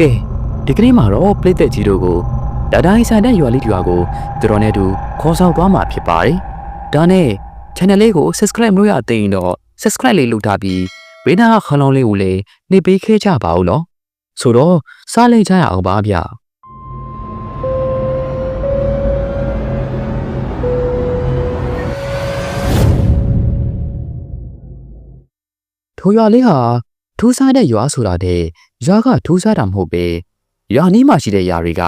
ကဲဒီကနေ့မှာတော့ပလိသက်ကြီးတို့ကိုဒါဒိုင်းဆိုင်တဲ့ရွာလေးတူကိုသူတော်နဲ့တူခေါ်ဆောင်သွားမှာဖြစ်ပါတယ်ဒါနဲ့ channel လေးကို subscribe လုပ်ရသေးရင်တော့ subscribe လေးလုပ်ထားပြီးဘေးနားကခလုံးလေးကိုလည်းနှိပ်ပေးခဲ့ကြပါဦးနော်ဆိုတော့စားလိုက်ကြရအောင်ပါဗျာထိုရွာလေးဟာထူးဆန်းတဲ့ရွာဆိုတာတဲ့ ရွာကထူးဆန်းတာမဟုတ်ပဲရွာနီးမှာရှိတဲ့ຢာတွေက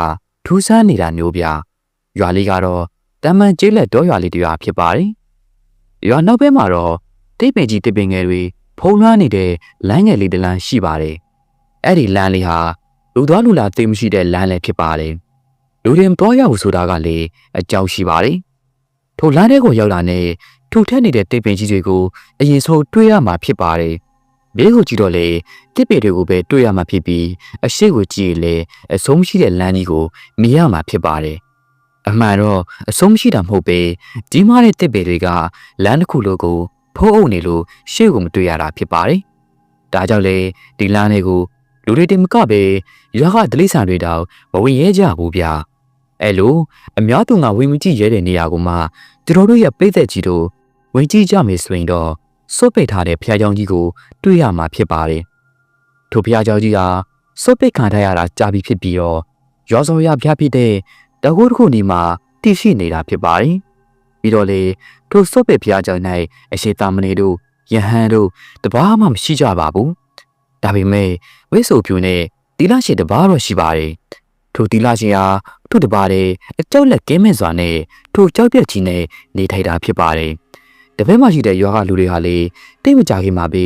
ထူးဆန်းနေတာမျိုးဗျာရွာလေးကတော့တမန်ကျေးလက်တော်ရွာလေးတစ်ရွာဖြစ်ပါတယ်ရွာနောက်ဘက်မှာတော့တိတ်ပင်ကြီးတိတ်ပင်ငယ်တွေဖုံးလွှမ်းနေတဲ့လမ်းငယ်လေးတစ်လမ်းရှိပါတယ်အဲ့ဒီလမ်းလေးဟာလူသွားလူလာသိမ်းမရှိတဲ့လမ်းလည်းဖြစ်ပါတယ်လူတွေမတော်ရဘူးဆိုတာကလည်းအကြောင်းရှိပါတယ်ထိုလမ်းထဲကိုရောက်လာတဲ့ထူထက်နေတဲ့တိတ်ပင်ကြီးတွေကိုအရင်ဆုံးတွေးရမှာဖြစ်ပါတယ်။ ဘေးကိုကြည့်တော့လေတစ်ပေတွေကိုပဲတွေးရမှာဖြစ်ပြီးအရှိကိုကြည့်ရင်လေအဆုံးမရှိတဲ့လမ်းကြီးကိုမြင်ရမှာဖြစ်ပါတယ်။အမှန်တော့အဆုံးမရှိတာမဟုတ်ပဲဒီမားတဲ့တစ်ပေတွေကလမ်းတစ်ခုလိုကိုဖုံးအုပ်နေလို့ရှေ့ကိုမတွေ့ရတာဖြစ်ပါတယ်။ဒါကြောင့်လေဒီလမ်းတွေကိုလူတွေတင်မကပဲရွာကဒလိဆန်တွေတောင်မဝင်ရဲကြဘူးဗျာ။အဲလိုအများသူငါဝင်မကြည့်ရဲတဲ့နေရာကိုမှသူတို့တို့ရဲ့ပိတ်သက်ကြီးတို့ဝင်ကြည့်ကြမယ်ဆိုရင်တော့ စွတ်ပိတ်ထားတဲ့ဖျားเจ้าကြီးကိုတွေ့ရမှာဖြစ်ပါတယ်။ထိုဖျားเจ้าကြီးဟာစွတ်ပိတ်ခံထားရတာကြာပြီဖြစ်ပြီးတော့ရောစောရဖျားဖြစ်တဲ့တကူတစ်ခုနေမှာတည်ရှိနေတာဖြစ်ပါတယ်။ပြီးတော့လေထိုစွတ်ပိတ်ဖျားเจ้า၌အရှိတာမဏေတို့ယဟန်တို့တပားမှမရှိကြပါဘူး။ဒါပေမဲ့ဝိဆိုဖြူနဲ့တီလာရှင်တပားတော့ရှိပါတယ်။ထိုတီလာရှင်ဟာသူ့တပားတဲ့အကြောက်လက်ကင်းမဲ့စွာနဲ့ထိုကြောက်ပြက်ကြီးနဲ့နေထိုင်တာဖြစ်ပါတယ်။ တပည့်မှရှိတဲ့ရွာကလူတွေဟာလေတိတ်မကြခင်မှာပဲ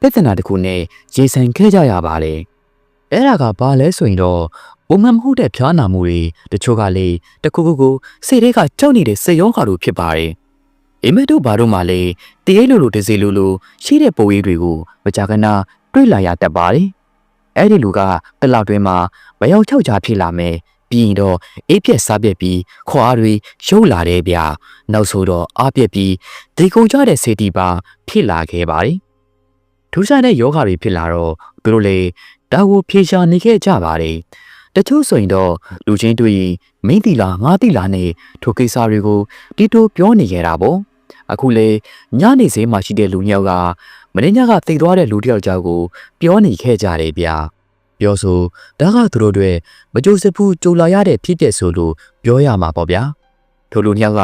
ပြဿနာတစ်ခုနဲ့ရေဆိုင်ခဲ့ကြရပါတယ်။အဲ့ဒါကဘာလဲဆိုရင်တော့ဘုံမမဟုတ်တဲ့ဖျားနာမှုတွေတချို့ကလေတခုခုကိုစိတ်ထဲကကြောက်နေတဲ့စိတ်ရောဂါလိုဖြစ်ပါတယ်။အိမ်မက်တို့ဘာတို့မှလေတရေလိုလိုတစေလိုလိုရှိတဲ့ပုံရိပ်တွေကိုမကြခဏတွေ့လာရတတ်ပါတယ်။အဲ့ဒီလူကတလောက်တွင်းမှာမယောက်ချောက်ချဖြစ်လာမယ် ပြီးရင်တော့အေးပြက်စားပြက်ပြီးခွာအားတွေရုပ်လာတယ်ဗျာနောက်ဆိုတော့အားပြက်ပြီးဒီကုန်ကြတဲ့စေတီပါဖြစ်လာခဲ့ပါတယ်ထူးဆန်းတဲ့ယောဂါတွေဖြစ်လာတော့သူတို့လေတာကိုဖြေရှာနေခဲ့ကြပါတယ်တချို့ဆိုရင်တော့လူချင်းတွေ့ရင်မင်းတီလာငါတီလာနဲ့ထိုကိစ္စတွေကိုတီတိုပြောနေကြတာပေါ့အခုလေညနေစင်းမှာရှိတဲ့လူညောက်ကမင်းညကသိသွားတဲ့လူတစ်ယောက်ကြောက်ကိုပြောနေခဲ့ကြတယ်ဗျာ ပြောဆိုဒါကသူတို့တွေမကြိုးစဖူးကြိုလာရတဲ့ဖြစ်ပျက်ဆိုလို့ပြောရမှာပေါ့ဗျာထိုလူညောက်က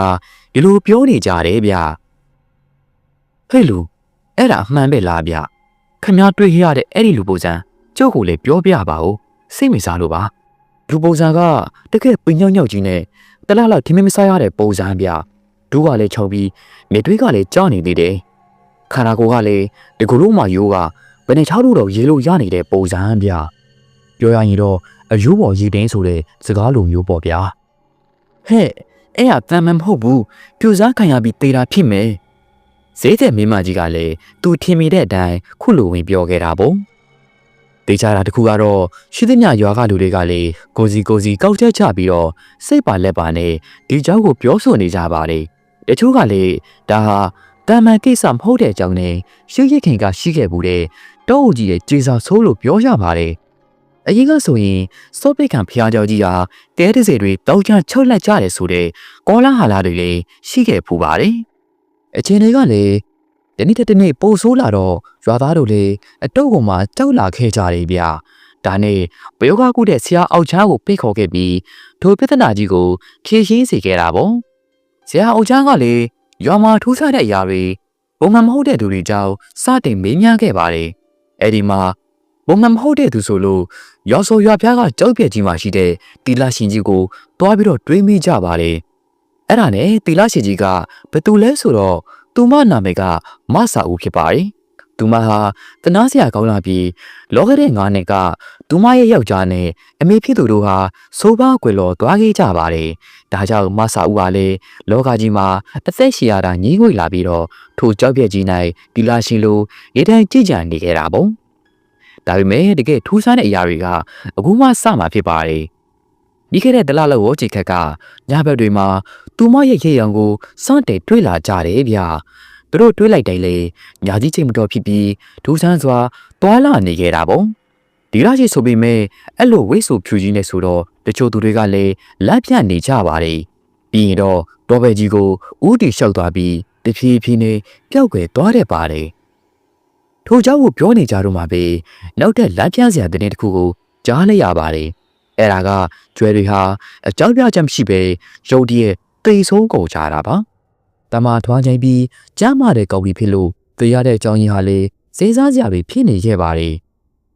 ဒီလိုပြောနေကြတယ်ဗျာဟဲ့လူအဲ့ဒါအမှန်ပဲလားဗျခမ ्या တွေ့ရတဲ့အဲ့ဒီလူပုံစံကျုပ်ကိုလည်းပြောပြပါဦးစိတ်မစားလို့ပါလူပုံစံကတကယ်ပင်ညောက်ညောက်ကြီးနဲ့တလားလောက်ထင်းမင်းမစားရတဲ့ပုံစံဗျဒူးကလည်းခြုံပြီးမြေတွေးကလည်းကြောက်နေသေးတယ်ခန္ဓာကိုယ်ကလည်းဒီကုလုံးမှယိုးကဘယ်နဲ့ချောက်လို့တော့ရေလို့ရနေတဲ့ပုံစံဗျ ပြောရရင်တော့အယိုးပေါ်ရည်တင်းဆိုတဲ့စကားလိုမျိုးပေါ့ဗျာဟဲ့အဲ့ဟာတန်မန်မဟုတ်ဘူးပြူစားခံရပြီးတေးတာဖြစ်မယ်ဈေးတဲ့မင်းမကြီးကလည်းသူထင်မိတဲ့အတိုင်းခုလိုဝင်ပြောခဲ့တာပေါ့တေချာတာတခုကတော့ရှိသမျှရွာကလူတွေကလည်းကိုစီကိုစီကောက်ချက်ချပြီးတော့စိတ်ပါလက်ပါနဲ့ဒီเจ้าကိုပြောဆိုနေကြပါတယ်တချို့ကလည်းဒါဟာတာမန်ကိစ္စမဟုတ်တဲ့အကြောင်းနဲ့ရှိရခင်ကရှိခဲ့ဘူးတဲ့တောအုပ်ကြီးရဲ့ကြေစာဆိုးလို့ပြောရပါတယ် အရင်ကဆိုရင်စောပိတ်ခံဖျားကြောကြီးဟာတဲတစေတွေတောက်ချချုပ်လက်ကြတယ်ဆိုတဲ့ကောလာဟာလာတွေလည်းရှိခဲ့ဖူးပါတယ်အချိန်တွေကလည်းဒီနေ့တစ်နေ့ပိုဆိုးလာတော့ရွာသားတို့လည်းအတုပ်ကောင်မှကြောက်လာခဲ့ကြတယ်ဗျာဒါနဲ့ဘယောဂကုတဲ့ဆရာအောက်ချားကိုဖိတ်ခေါ်ခဲ့ပြီးထိုပြဿနာကြီးကိုဖြေရှင်းစေခဲ့တာပေါ့ဆရာအောက်ချားကလည်းရွာမှာထူးဆန်းတဲ့အရာတွေပုံမှန်မဟုတ်တဲ့သူတွေကြောင့်စတင်မေးမြန်းခဲ့ပါတယ်အဲ့ဒီမှာ ပုံမှန်မဟုတ်တဲ့သူဆိုလို့ရော်ဆိုရွာဖျားကကြောက်ပြက်ကြီးမှာရှိတဲ့တီလာရှင်ကြီးကိုတွားပြီးတော့တွေးမိကြပါတယ်အဲ့ဒါနဲ့တီလာရှင်ကြီးကဘသူလဲဆိုတော့သူမနာမည်ကမဆာဦးဖြစ်ပါတယ်သူမဟာတနာစရာကောင်းလာပြီးလောကတဲ့ငါးနှစ်ကသူမရဲ့ယောက်ျားနဲ့အမေဖြစ်သူတို့ဟာစိုးပါကွယ်လော်သွားခဲ့ကြပါတယ်။ဒါကြောင့်မဆာဦးကလည်းလောကကြီးမှာအသက်ရှည်ရတာညှိငွေလာပြီးတော့ထိုကြောက်ပြက်ကြီး၌ဒီလာရှင်လိုရေတန်းကြည်ကြံနေခဲ့တာပေါ့။ ဒါပေမဲ့တကယ်ထူးဆန်းတဲ့အရာတွေကအခုမှစမှာဖြစ်ပါတယ်။ဒီခဲ့တဲ့ဒလလောက်ကိုချိန်ခက်ကညဘက်တွေမှာသူမရဲ့ရေရောင်ကိုစတဲ့တွေးလာကြတယ်ဗျာ။သူတို့တွေးလိုက်တိုင်းလေညာကြီးချိန်မတော်ဖြစ်ပြီးဒူးဆန်းစွာတွာလာနေခဲ့တာပေါ့ဒီဒီလားရှိဆိုပေမဲ့အဲ့လိုဝိတ်ဆူဖြူကြီးနဲ့ဆိုတော့တချို့သူတွေကလည်းလက်ပြတ်နေကြပါတယ်ပြီးရင်တော့တော်ဘယ်ကြီးကိုဥတီလျှောက်သွားပြီးတဖြည်းဖြည်းနဲ့ပျောက်ကွယ်သွားတဲ့ပါတယ် ထိုเจ้าကိုပြောနေကြတော့မှပဲနောက်ထပ်လက်ပြတ်စရာတဲ့တစ်ခုကိုကြားလိုက်ရပါတယ်အဲ့ဒါကကျွဲတွေဟာအကြောက်ပြချက်မရှိပဲရုတ်တရက်တိတ်ဆုံးကုန်ကြတာပါတမထွားချိန်ပြီးကြားမတဲ့ကောက်ပြီးဖြစ်လို့သိရတဲ့အကြောင်းရင်းဟာလေစေးစားစရာတွေဖြစ်နေခဲ့ပါတယ်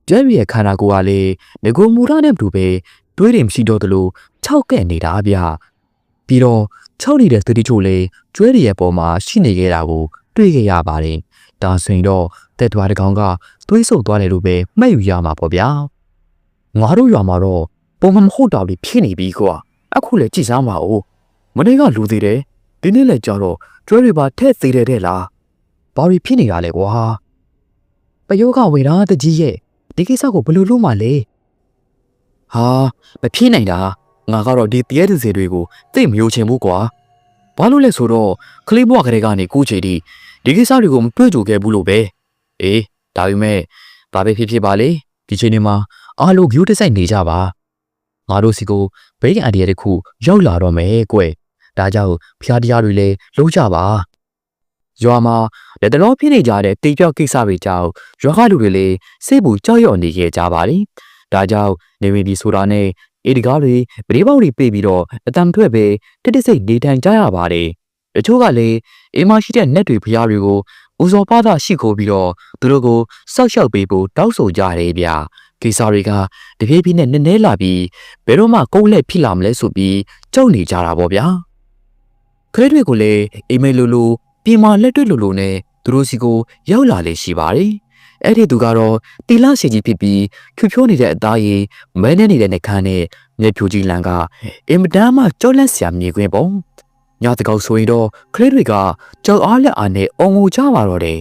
ကျွဲတွေရဲ့ခန္ဓာကိုယ်ကလေငကိုမူရနဲ့မတူပဲတွေးတွေမရှိတော့သလိုခြောက်ကဲ့နေတာဗျပြီးတော့ခြောက်နေတဲ့သတိချို့လေကျွဲတွေရဲ့ပေါ်မှာရှိနေခဲ့တာကိုတွေ့ခဲ့ရပါတယ်ဒါဆိုရင်တော့ တက်သွားတဲ့ကောင်ကသွေးဆုပ်သွားတယ်လို့ပဲမှတ်ယူရမှာပေါ့ဗျာငါတို့ရွာမှာတော့ပုံမှန်မဟုတ်တာလေးဖြစ်နေပြီကွာအခုလည်းကြည်စားမှာ哦မနေ့ကလူသေးတယ်ဒီနေ့လည်းကြောက်တော့ကျွဲတွေပါထဲ့သေးတယ်တဲ့လားဘာတွေဖြစ်နေတာလဲကွာပယောကဝေရာတကြီးရဲ့ဒီကိစ္စကိုဘယ်လိုလုပ်မှလဲဟာမဖြစ်နိုင်တာငါကတော့ဒီတရဲတစေတွေကိုသိမယိုချင်ဘူးကွာဘာလို့လဲဆိုတော့ကလေးဘွားကလေးကနေကိုချီတီဒီကိစ္စတွေကိုမတွေ့ကြခဲ့ဘူးလို့ပဲ အေးဒါပေမဲ့ဘာပဲဖြစ်ဖြစ်ပါလေဒီချိန်ဒီမှာအားလုံး view တစ်စိုက်နေကြပါငါတို့စီကိုဘေးကန်အဒီရတစ်ခုရောက်လာတော့မယ်ကွဒါကြောင့်ဖျားတရားတွေလည်းလုံးကြပါရွာမှာလက်တလောဖြစ်နေကြတဲ့တေပြောက်ကိစ္စတွေကြောင့်ရွာကလူတွေလည်းစိတ်ပူကြောက်ရွံ့နေခဲ့ကြပါလိဒါကြောင့်နေဝင်ဒီဆိုတာနဲ့အေဒီကားတွေပရိပေါက်တွေပြေးပြီးတော့အတံထွက်ပဲတစ်တစ်စိတ်နေထိုင်ကြရပါတယ်တချို့ကလည်းအိမ်မရှိတဲ့နက်တွေဖျားတွေကို ဦးစောပါတာရှိခိုးပြီးတော့သူတို့ကိုစောက်ရှောက်ပေးဖို့တောက်ဆိုကြတယ်ဗျာကိစ္စတွေကတပြေးပြေးနဲ့နည်းနည်းလာပြီးဘယ်တော့မှကုန်းလက်ဖြစ်လာမလဲဆိုပြီးကြောက်နေကြတာပေါ့ဗျာခရက်တွေကိုလည်းအိမ်မေလိုလိုပြင်မာလက်တွေ့လိုလိုနဲ့သူတို့စီကိုရောက်လာလေရှိပါတယ်အဲ့ဒီသူကတော့တီလာစီကြီးဖြစ်ပြီးဖြူဖြိုးနေတဲ့အသားရည်မဲနေနေတဲ့နှကန်းနဲ့မျက်ဖြူကြီးလန်ကအင်မတန်မှကြောက်လန့်စရာမြေခွင်းပုံ ညတကောက်ဆိုရင်တော့ခရက်တွေကကြောက်အားလက်အားနဲ့အုံငိုကြပါတော့တယ်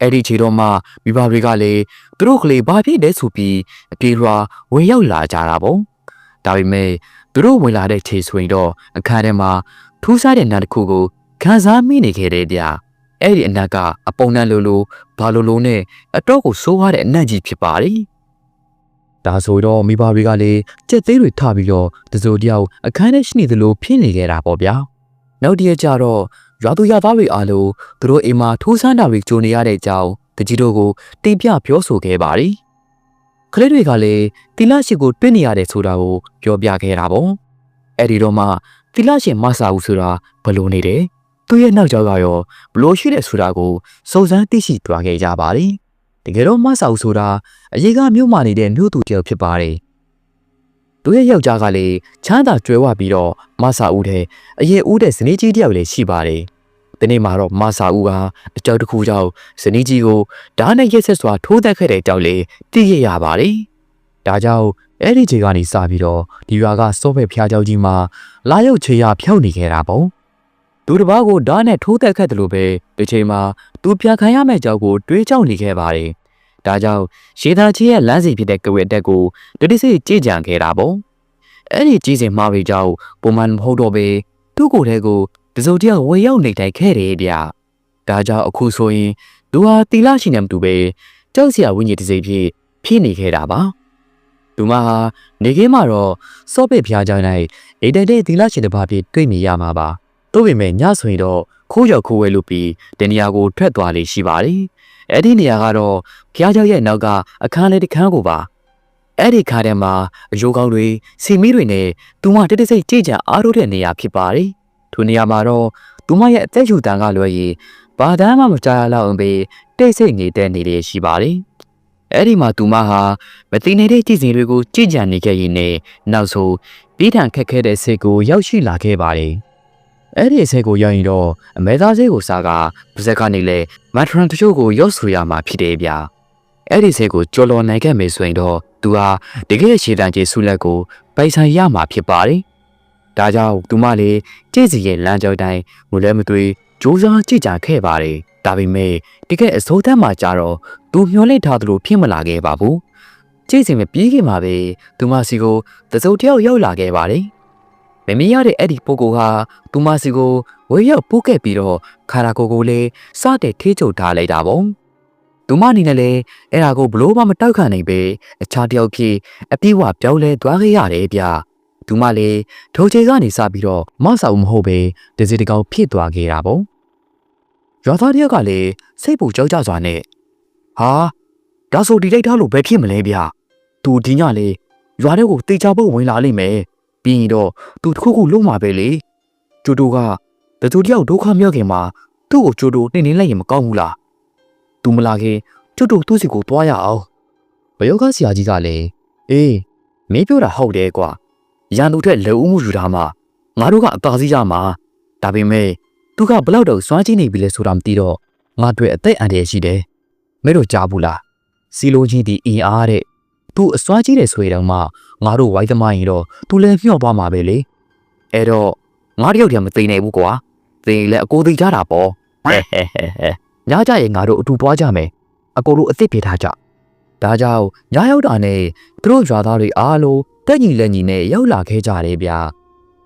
အဲ့ဒီခြေတော့မှမိဘတွေကလည်းသူတို့ကလေးဘာဖြစ်လဲဆိုပြီးအပြေရွာဝင်ရောက်လာကြတာပေါ့ဒါပေမဲ့သူတို့ဝင်လာတဲ့ခြေဆိုရင်တော့အခန်းထဲမှာထူးဆန်းတဲ့နံတစ်ခုကိုခန်းစားမိနေခဲ့တယ်ဗျအဲ့ဒီအနက်ကအပုံနှံလိုလိုဘာလိုလိုနဲ့အတော့ကိုစိုးရတဲ့အနက်ကြီးဖြစ်ပါလေဒါဆိုတော့မိဘတွေကလည်းကြက်သေးတွေထပြီးတော့တစိုးတယောက်အခန်းထဲရှိနေသလိုဖြစ်နေခဲ့တာပေါ့ဗျာ နောက်တရက်ကျတော့ရွာသူရွာသားတွေအားလုံးသူတို့အိမ်မှာထူးဆန်းတာတွေကြုံနေရတဲ့အကြောင်းတကြီးတို့ကိုတင်ပြပြောဆိုခဲ့ပါရီကလေးတွေကလည်းတီလာရှိကိုတွေ့နေရတယ်ဆိုတာကိုပြောပြခဲ့တာပေါ့အဲ့ဒီတော့မှတီလာရှင်မဆာဘူးဆိုတာဘလို့နေတယ်သူ့ရဲ့နောက်ကျောက်ကရောဘလို့ရှိတယ်ဆိုတာကိုစုံစမ်းသိရှိသွားခဲ့ကြပါရီတကယ်တော့မဆာဘူးဆိုတာအရေးကမြို့မှာနေတဲ့မြို့သူတယောက်ဖြစ်ပါတယ် သူရဲ့ယောက်ျားကလည်းချမ်းသာကြွယ်ဝပြီးတော့မဆာဦးတဲ့အရေးဦးတဲ့ဇနီးကြီးတယောက်လည်းရှိပါတယ်။ဒီနေ့မှာတော့မဆာဦးကအကြောက်တစ်ခုကြောင့်ဇနီးကြီးကိုဓာတ်နဲ့ရက်ဆက်စွာထိုးသက်ခဲ့တဲ့ကြောက်လေသိရရပါတယ်။ဒါကြောင့်အဲ့ဒီချိန်ကနေစပြီးတော့ဒီရွာကစောဖက်ဖျားเจ้าကြီးမှာလာရောက်ချေရဖြောက်နေခဲ့တာပေါ့။သူတစ်ပါးကိုဓာတ်နဲ့ထိုးသက်ခဲ့တယ်လို့ပဲဒီချိန်မှာသူပြခံရမယ့်ကြောက်ကိုတွေးကြောက်နေခဲ့ပါတယ်။ ဒါကြောင့်ရှေးသားချင်းရဲ့လမ်းစီဖြစ်တဲ့ကဝေအတက်ကိုတတိစိတ်ကြည်ကြံခဲ့တာပေါ့။အဲ့ဒီကြီးစင်မှားပြီးကြောက်ပုံမှန်မဟုတ်တော့ပဲသူ့ကိုယ်ထဲကိုတစုံတယောက်ဝေရောက်နေတိုင်းခဲ့တယ်ဗျ။ဒါကြောင့်အခုဆိုရင်သူဟာတီလာရှိနေမှတူပဲကြောက်စရာဝိညာဉ်တစ်စိတ်ဖြစ်ဖြစ်နေခဲ့တာပါ။သူမဟာနေခင်းမှာတော့စော့ပစ်ဖျားကြောင်း၌အိတ်တဲ့တဲ့တီလာရှိတဲ့ဘာဖြစ်တွေ့မိရမှာပါ။တို့ပေမဲ့ညဆိုရင်တော့ခိုးရောက်ခိုးဝဲလို့ပြီးတနေရာကိုထွက်သွားလေရှိပါတယ်။ အဲ့ဒီနေရာကတော့ဖျားကြောက်ရဲ့နောက်ကအခန်းလေးတစ်ခန်းကိုပါအဲ့ဒီခါထဲမှာအယိုးကောင်းတွေစီမီတွေနဲ့သူမတက်တစိတ်ကြည်ကြအားထုတ်တဲ့နေရာဖြစ်ပါတယ်။ထိုနေရာမှာတော့သူမရဲ့အသက်ရှူတန်ကလွယ်ရင်ဘာသာမှမကြားရလောက်အောင်ပဲတိတ်ဆိတ်နေတဲ့နေလေရှိပါတယ်။အဲ့ဒီမှာသူမဟာမသိနေတဲ့ကြည်စင်တွေကိုကြည်ကြံနေခဲ့ရင်နဲ့နောက်ဆုံးပြီးထန်ခက်ခဲတဲ့စိတ်ကိုရောက်ရှိလာခဲ့ပါတယ်။ အဲ့ဒီစိတ်ကိုရောက်ရင်တော့အမဲသားစိတ်ကိုစားကပါဇက်ကနေလဲမတ်ထရန်တချို့ကိုရောက်ဆိုရမှာဖြစ်တယ်ဗျာ။အဲ့ဒီစိတ်ကိုကြော်လွန်နိုင်ခဲ့မယ်ဆိုရင်တော့သူဟာတကယ်ရှေတန်ကြီးဆုလက်ကိုပိုင်ဆိုင်ရမှာဖြစ်ပါတယ်။ဒါကြောင့်သူမလေးကြည်စီရဲ့လမ်းကြောင်းတိုင်းမူလဲမသွေးစူးစမ်းကြည့်ကြခဲ့ပါတယ်။ဒါပေမဲ့တကယ်အစိုးတမ်းမှာကြတော့သူမျောလိုက်ထားသလိုဖြစ်မလာခဲ့ပါဘူး။ကြည်စီမပြေးခင်မှာပဲသူမစီကိုတစုံတယောက်ရောက်လာခဲ့ပါတယ်။ မမီရတဲ့အဲ့ဒီပိုကိုဟာသူမစီကိုဝေရောက်ပို့ခဲ့ပြီးတော့ခါရာကိုကိုလေးစတဲ့ထေးချုပ်ထားလိုက်တာပေါ့။သူမအနေနဲ့လည်းအဲ့ဒါကိုဘလို့မှမတောက်ခံနိုင်ပဲအခြားတယောက်ဖြစ်အပြည့်ဝပြောင်းလဲသွားခဲ့ရတယ်ဗျသူမလည်းထိုချိန်ကနေစပြီးတော့မဆောက်မဟုတ်ပဲတစီတကောင်ဖြစ်သွားခဲ့တာပေါ့ရွာသားတယောက်ကလည်းစိတ်ပူကြောက်ကြစွာနဲ့ဟာဒါဆိုဒီလိုက်ထားလို့ဘယ်ဖြစ်မလဲဗျသူဒီညလေရွာထဲကိုတေချာဖို့ဝင်လာလိမ့်မယ် ပြီးရင်တော့သူတစ်ခုခုလုံးမှာပဲလေကျိုးတို့ကတသူတယောက်ဒုက္ခမြောက်ခင်မှာသူ့ကိုကျိုးတို့နှိမ့်နှင်းလိုက်ရင်မကောင်းဘူးလားသူမလာခင်ကျိုးတို့သူ့စီကိုတွားရအောင်ဘယောကဆရာကြီးကလည်းအေးမင်းပြောတာဟုတ်တယ်ကွာရန်သူထက်လက်ဦးမှုယူထားမှငါတို့ကအသာစီးရမှာဒါပေမဲ့သူကဘလောက်တော့စွမ်းကြည့်နေပြီလဲဆိုတာမသိတော့ငါတွေ့အသက်အန္တရာယ်ရှိတယ်မဲတို့ကြားဘူးလားစီလိုကြီးဒီအင်အားတဲ့ သူအစွမ်းကြီးတယ်ဆိုရင်တော့မှငါတို့ဝိုင်းသမားရင်တော့သူလည်းမျှော့သွားမှာပဲလေအဲ့တော့ငါတယောက်တည်းမသိနိုင်ဘူးကွာသိရင်လည်းအကိုသိကြတာပေါ့ဟဲဟဲဟဲဟဲညကြရင်ငါတို့အတူသွားကြမယ်အကိုတို့အစ်စ်ပြေထားကြဒါကြောင့်ညရောက်တာနဲ့သူတို့ရွာသားတွေအားလုံးတက်ညီလက်ညီနဲ့ရောက်လာခဲ့ကြတယ်ဗျာ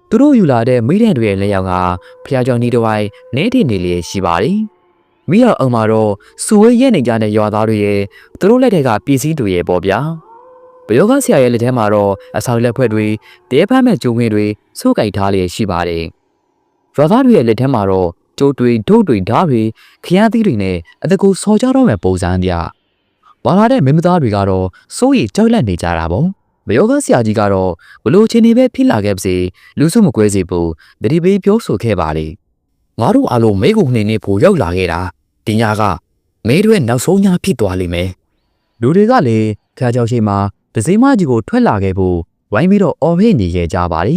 သူတို့ယူလာတဲ့မိတဲ့တွေရဲ့လက်ရောက်ကဖျားကြောင်ဒီတစ်ဝိုင်းနေတည်နေလေရှိပါတယ်မိရအောင်မှာတော့စူဝဲရဲနေကြတဲ့ရွာသားတွေရဲ့သူတို့လက်ထက်ကပစ္စည်းတွေရဲ့ပေါ့ဗျာဘ ယောကဆရာရဲ့လက်ထဲမှာတော့အဆောက်လက်ဖွဲ့တွေတဲဖမ်းမဲ့ကျုံငွေတွေစိုးကြိုက်ထားလျက်ရှိပါတယ်ရွာသားတွေရဲ့လက်ထဲမှာတော့ကျိုးတွေဒုတ်တွေဓာတ်တွေခရမ်းသီးတွေနဲ့အတကူဆော်ကြတော့မဲ့ပုံစံပြဘာလာတဲ့မင်းမသားတွေကတော့စိုးရိမ်ကြောက်လန့်နေကြတာပေါ့ဘယောကဆရာကြီးကတော့ဘလို့ချင်းနေပဲဖြစ်လာခဲ့ပါစေလူစုမကွဲစေဘူးတတိပေးပြောဆိုခဲ့ပါလေငါတို့အားလုံးမဲကူနှင်းနေဖို့ရောက်လာခဲ့တာဒီညကမဲတွေနောက်ဆုံးညဖြစ်သွားလိမ့်မယ်လူတွေကလည်းခါကြောက်ရှိမှ ဒစိမကြီးကိုထွက်လာခဲ့ဖို့ဝိုင်းပြီးတော့အော်ဟစ်နေခဲ့ကြပါလေ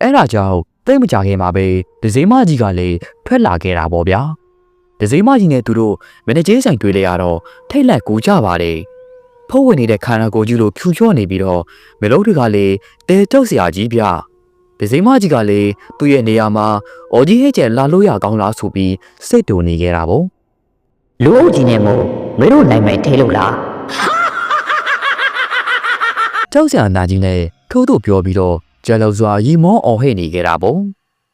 အဲ့ဒါကြောင့်တိတ်မကြခင်မှာပဲဒစိမကြီးကလည်းထွက်လာခဲ့တာပေါ့ဗျာဒစိမကြီးနဲ့သူတို့မန်နေဂျာဆိုင်တွေ့လေရတော့ထိတ်လက်ကူကြပါတယ်ဖုတ်ဝင်နေတဲ့ခန္ဓာကိုယ်ကြီးလိုဖြူချော့နေပြီးတော့မလုံးတွေကလည်းတဲတုတ်စရာကြီးဗျဒစိမကြီးကလည်းသူ့ရဲ့နေရာမှာအော်ကြီးဟဲ့ကျန်လာလို့ရကောင်းလားဆိုပြီးစိတ်တူနေခဲ့တာပေါ့လူအုပ်ကြီးနဲ့မို့မင်းတို့နိုင်မယ်ထဲလို့လား ကြောက်စရာနာကြီးနဲ့ထိုးထိုးပြောပြီးတော့ကျဲလောက်စွာရီမောအော်ဟဲ့နေခဲ့တာပေါ့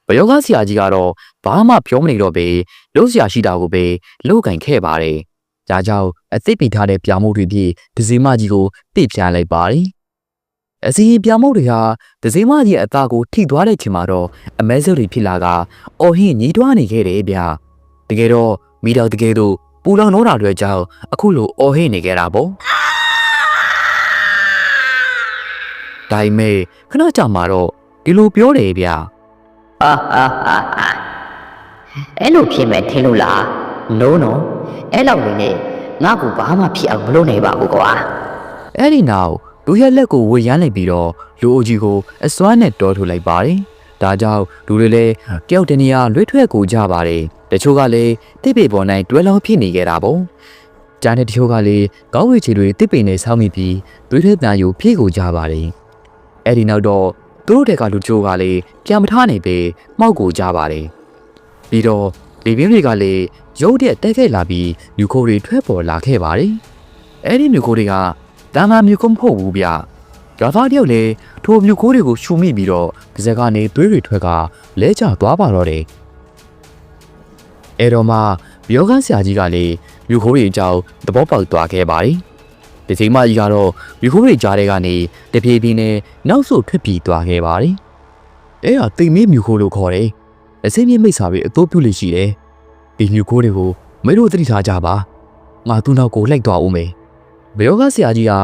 ဘယောကဆရာကြီးကတော့ဘာမှပြောမနေတော့ပဲလို့ဆရာရှိတာကိုပဲလောက်ကင်ခဲ့ပါတယ်ဒါကြောင့်အသိပိထားတဲ့ပြာမို့တွေပြည့်ဒဇီမကြီးကိုတိပြလိုက်ပါတယ်အစီပြာမို့တွေဟာဒဇီမကြီးရဲ့အသားကိုထိသွားတဲ့ချိန်မှာတော့အမဲစုပ်တွေဖြစ်လာကအော်ဟင်းညီးတွားနေခဲ့တယ်ဗျတကယ်တော့မိတော်တကယ်တော့ပူလောင်တော့တာတွေကြောင့်အခုလိုအော်ဟင်းနေခဲ့တာပေါ့ ဒါပေမဲ့ခဏကြာမှတော့ဒီလိုပြောတယ်ဗျာဟာဟာဟာဟာအဲ့လိုဖြစ်မယ်ထဲလို့လားလုံးတော့အဲ့လောက်နေနဲ့ငါ့ကိုဘာမှဖြစ်အောင်မလုပ်နိုင်ပါဘူးကွာအဲ့ဒီနောက်လူရဲ့လက်ကိုဝေရမ်းလိုက်ပြီးတော့လူအိုကြီးကိုအစွမ်းနဲ့တောထုတ်လိုက်ပါတယ်ဒါကြောင့်လူတွေလည်းတယောက်တနေရာလွှဲထွက်ကိုကြပါတယ်တချို့ကလည်းတိပေပေါ်၌တွဲလောင်းဖြစ်နေကြတာပေါ့ကျန်တဲ့တချို့ကလည်းကောင်းဝေချီတွေတိပေနဲ့ဆောင်းမိပြီးတွေးထွေးတန်ယူဖြည့်ကိုကြပါတယ် အဲ့ဒီနောက်တော့သူတို့တဲ့ကလူချို့ကလည်းပြန်မထားနိုင်ပေမှောက်ကိုကြပါတယ်ပြီးတော့လေပြင်းတွေကလည်းရုတ်တဲ့တက်ခဲ့လာပြီးမြူခိုးတွေထွက်ပေါ်လာခဲ့ပါတယ်အဲ့ဒီမြူခိုးတွေကတန်မာမြူခိုးမဟုတ်ဘူးဗျရွာသားတယောက်လည်းထိုမြူခိုးတွေကိုရှူမိပြီးတော့ပါဇက်ကနေသွေးတွေထွက်ကလဲကျသွားပါတော့တယ်အဲ့တော့မှယောဂဆရာကြီးကလည်းမြူခိုးတွေအကြောင်းသဘောပေါက်သွားခဲ့ပါတယ် ဒီချိန်မှကြီးကတော့မြူခိုးတွေကြားတဲ့ကနေတပြေးပြေးနဲ့နောက်ဆုတ်ထွက်ပြေးသွားခဲ့ပါတယ်အဲ့ဟာတိမ်မေးမြူခိုးလို့ခေါ်တယ်အစင်းမြင့်မိတ်စာတွေအတိုးပြုလို့ရှိတယ်ဒီမြူခိုးတွေကိုမင်းတို့သတိထားကြပါငါသူ့နောက်ကိုလိုက်သွားဦးမယ်ဘယောကဆရာကြီးဟာ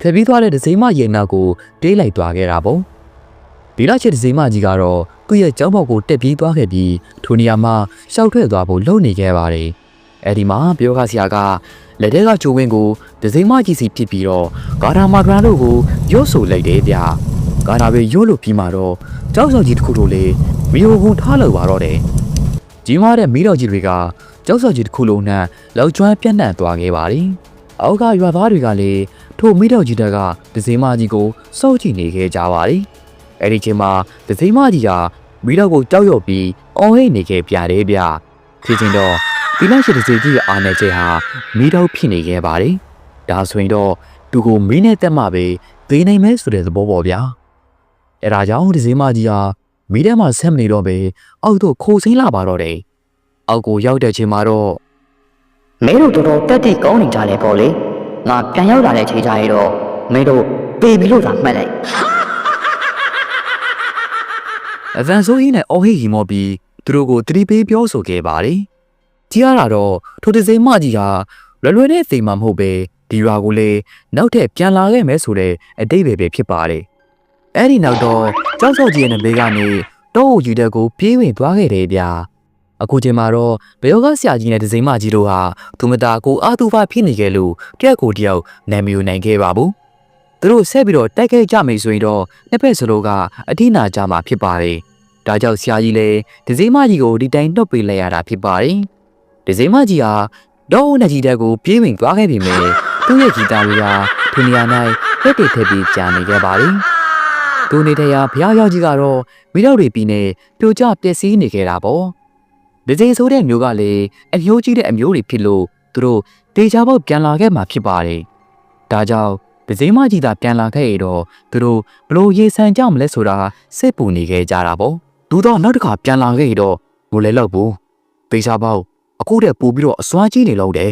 ဖျက်ပြီးသွားတဲ့ဒစိမရေနာကိုတေးလိုက်သွားခဲ့တာပေါ့ဒီလောက်ချစ်ဒစိမကြီးကတော့သူ့ရဲ့ကြောင်းပေါက်ကိုတက်ပြေးသွားခဲ့ပြီးထိုနေရာမှာရှောက်ထွက်သွားဖို့လုပ်နေခဲ့ပါတယ် အဲ့ဒီမှာဘယောကဆရာကလက်ထဲကချိုးဝင်းကိုဒစိမကြီးစီဖြစ်ပြီးတော့ဂါရာမာဂရန်တို့ကိုရွတ်ဆိုလိုက်တယ်ဗျာဂါရာပဲရွတ်လို့ပြီးမှတော့ကြောက်စော်ကြီးတစ်ခုတို့လေမီယိုကွန်ထားလို့ပါတော့တယ်ကြီးမားတဲ့မီးတော်ကြီးတွေကကြောက်စော်ကြီးတစ်ခုလုံးနဲ့လောက်ကျွမ်းပြန့်နှံ့သွားခဲ့ပါတယ်အောက်ကရွာသားတွေကလည်းထိုမီးတော်ကြီးတွေကဒစိမကြီးကိုစောက်ကြည့်နေခဲ့ကြပါတယ်အဲ့ဒီချိန်မှာဒစိမကြီးကမီးတော်ကိုကြောက်ရွံ့ပြီးအော်ဟိတ်နေခဲ့ပြတယ်ဗျဖြစ်ချင်းတော့ ဒီလောက်ရှိတဲ့စီကြီးရဲ့အာနယ်ကျဟာမီးတော်ဖြစ်နေခဲ့ပါတယ်ဒါဆိုရင်တော့သူကိုမီးနဲ့တက်မှပဲသေနိုင်မဲဆိုတဲ့သဘောပေါ့ဗျာအဲဒါကြောင့်ဒစိမကြီးဟာမီးထဲမှာဆက်မနေတော့ပဲအောက်သို့ခိုးစိမ့်လာပါတော့တယ်အောက်ကိုရောက်တဲ့ချိန်မှာတော့ဟမင်းတို့တော်တော်တက်တိကောင်းနေကြတယ်ပေါ့လေငါပြန်ရောက်လာတဲ့ချိန်ကျရင်တော့မင်းတို့ပေပြီလို့သာမှတ်လိုက်အဗန်ဆိုးကြီးနဲ့အော်ဟီဟီမော်ပြီးသူတို့ကိုတတိပေးပြောဆိုခဲ့ပါတယ်။ ကြည့်ရတာတော့ထိုတစိမကြီးဟာလွယ်လွယ်နဲ့သိမ်မှာမဟုတ်ပဲဒီရွာကိုလေနောက်ထပ်ပြန်လာခဲ့မယ်ဆိုတဲ့အတိတ်ပဲပဲဖြစ်ပါတယ်။အဲ့ဒီနောက်တော့ကြောက်စောက်ကြီးရဲ့နဘေးကနေတောအုပ်ကြီးတဲ့ကိုပြေးဝင်သွားခဲ့တယ်ဗျာ။အခုချိန်မှာတော့ဘယောကဆရာကြီးနဲ့တစိမကြီးတို့ဟာသူမတာကိုအာသူဖဖြစ်နေခဲ့လို့တရက်ကိုတယောက်နာမည်ယူနိုင်ခဲ့ပါဘူး။သူတို့ဆက်ပြီးတော့တိုက်ခိုက်ကြမယ်ဆိုရင်တော့နှစ်ဖက်စလုံးကအထိနာကြမှာဖြစ်ပါတယ်။ဒါကြောင့်ဆရာကြီးလည်းဒဇိမကြီးကိုဒီတိုင်းနှုတ်ပေးလိုက်ရတာဖြစ်ပါတယ်။ ဒဇိမကြီးဟာဒေါ်နဲ့ကြီးတဲ့ကိုပြေးဝင်သွားခဲ့ပြီမယ်။သူ့ရဲ့ဂီတာလေးဟာသူနေရာ၌လက်တွေထည့်ပြီးကြာနေခဲ့ပါတယ်။သူနေတဲ့ရာဘုရားရောက်ကြီးကတော့မိတော့တွေပြီးနေပြိုကျပျက်စီးနေခဲ့တာပေါ့။ဒဇိဆိုးတဲ့မျိုးကလည်းအမျိုးကြီးတဲ့အမျိုးတွေဖြစ်လို့သူတို့တေချာပေါက်ပြန်လာခဲ့မှာဖြစ်ပါတယ်။ဒါကြောင့်ဒဇိမကြီးသာပြန်လာခဲ့ရတော့သူတို့ဘလို့ရေဆန်ကြမလဲဆိုတာစိတ်ပူနေခဲ့ကြတာပေါ့။သူတော့နောက်တစ်ခါပြန်လာခဲ့ရတော့ငိုလဲလောက်ဘူးပေရှားပေါက် အခုတည်းပို့ပြီးတော့အစွမ်းကြီးနေလို့တယ်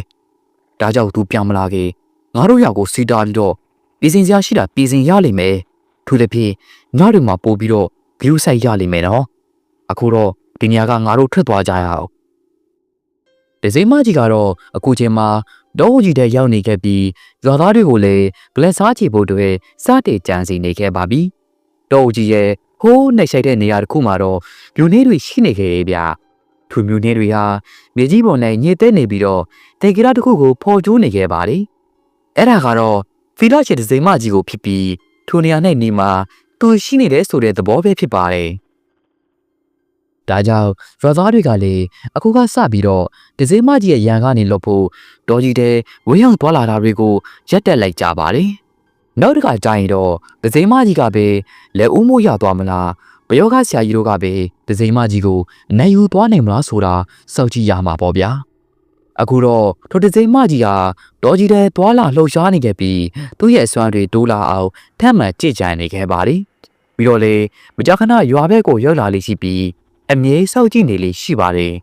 ဒါကြောင့်သူပြန်မလာခင်ငါတို့ရောက်ကိုစီတာပြီးတော့ပြည်စင်စရာရှိတာပြည်စင်ရလိမ့်မယ်သူတစ်ပြေငါတို့မှာပို့ပြီးတော့ဂရုစိုက်ရလိမ့်မယ်နော်အခုတော့ဒီနေရာကငါတို့ထွက်သွားကြရအောင်ဒဇိမကြီးကတော့အခုချိန်မှာဒေါဝကြီးတဲ့ရောက်နေခဲ့ပြီးရွာသားတွေကိုလည်းဘလက်စားချေဖို့တွေစတဲ့ကြံစီနေခဲ့ပါပြီဒေါဝကြီးရဲ့ဟိုးနှိပ်ဆိုင်တဲ့နေရာတစ်ခုမှာတော့မြို့နေတွေရှိနေခဲ့ရဲ့ဗျာ သူမြို့နေတွေဟာမြေကြီးပေါ်နဲ့ညစ်တဲ့နေပြီးတော့တေဂီရာတစ်ခုကိုဖော်ကျိုးနေခဲ့ပါလေအဲ့ဒါကတော့ဖီလာချေဒဇိမကြီးကိုဖြစ်ပြီးထိုနေရာနဲ့နေမှာသူရှိနေတယ်ဆိုတဲ့သဘောပဲဖြစ်ပါတယ်ဒါကြောင့်ရွာသားတွေကလည်းအခုကစပြီးတော့ဒဇိမကြီးရဲ့ရန်ကနေလွတ်ဖို့ဒေါ်ကြီးတဲ့ဝင်းရောက်သွားလာတာတွေကိုရက်တက်လိုက်ကြပါတယ်နောက်တစ်ခါကျရင်တော့ဒဇိမကြီးကပဲလက်ဦးမိုးရသွားမလား ဘယောကဆရာကြီးတို့ကပဲဒဇိမကြီးကိုနိုင်ယူသွားနိုင်မလားဆိုတာစောင့်ကြည့်ရမှာပေါ့ဗျာအခုတော့ထိုဒဇိမကြီးဟာဒေါ်ကြီးတဲ့သွာလာလှုပ်ရှားနေခဲ့ပြီးသူ့ရဲ့အစွမ်းတွေတိုးလာအောင်ထပ်မံကြည့်ကြံနေခဲ့ပါလေပြီးတော့လေမကြာခဏရွာဘက်ကိုရောက်လာလိမ့်ရှိပြီးအမြဲစောင့်ကြည့်နေလိမ့်ရှိပါတယ်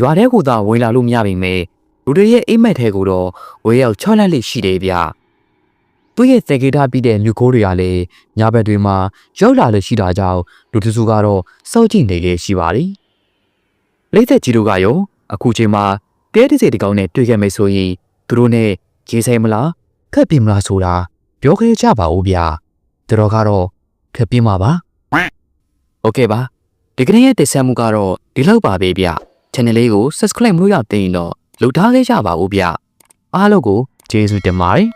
ရွာထဲကိုသာဝင်လာလို့မရပါနဲ့လူတွေရဲ့အိမ်မက်ထဲကိုတော့ဝေရောက်ချောလက်လိမ့်ရှိတယ်ဗျာ သူ့ရဲ့စေကေတာပြီးတဲ့မြို့ကိုးတွေကလည်းညဘက်တွေမှာရောက်လာလို့ရှိတာကြောင့်လူတစုကတော့စောင့်ကြည့်နေလေရှိပါလိလိမ့်သက်ကြီးတို့ကရောအခုချိန်မှာတဲတစီတကောင်နဲ့တွေ့ခဲ့မယ်ဆိုရင်သူတို့နဲ့ရေးဆိုင်မလားခက်ပြီမလားဆိုတာပြောခဲ့ကြပါဦးဗျာသူတို့ကတော့ခက်ပြီမှာပါโอเคပါဒီကနေ့ရဲ့တင်ဆက်မှုကတော့ဒီလောက်ပါပဲဗျ channel လေးကို subscribe မလုပ်ရသေးရင်တော့လုပ်ထားခဲ့ကြပါဦးဗျအားလုံးကိုကျေးဇူးတင်ပါတယ်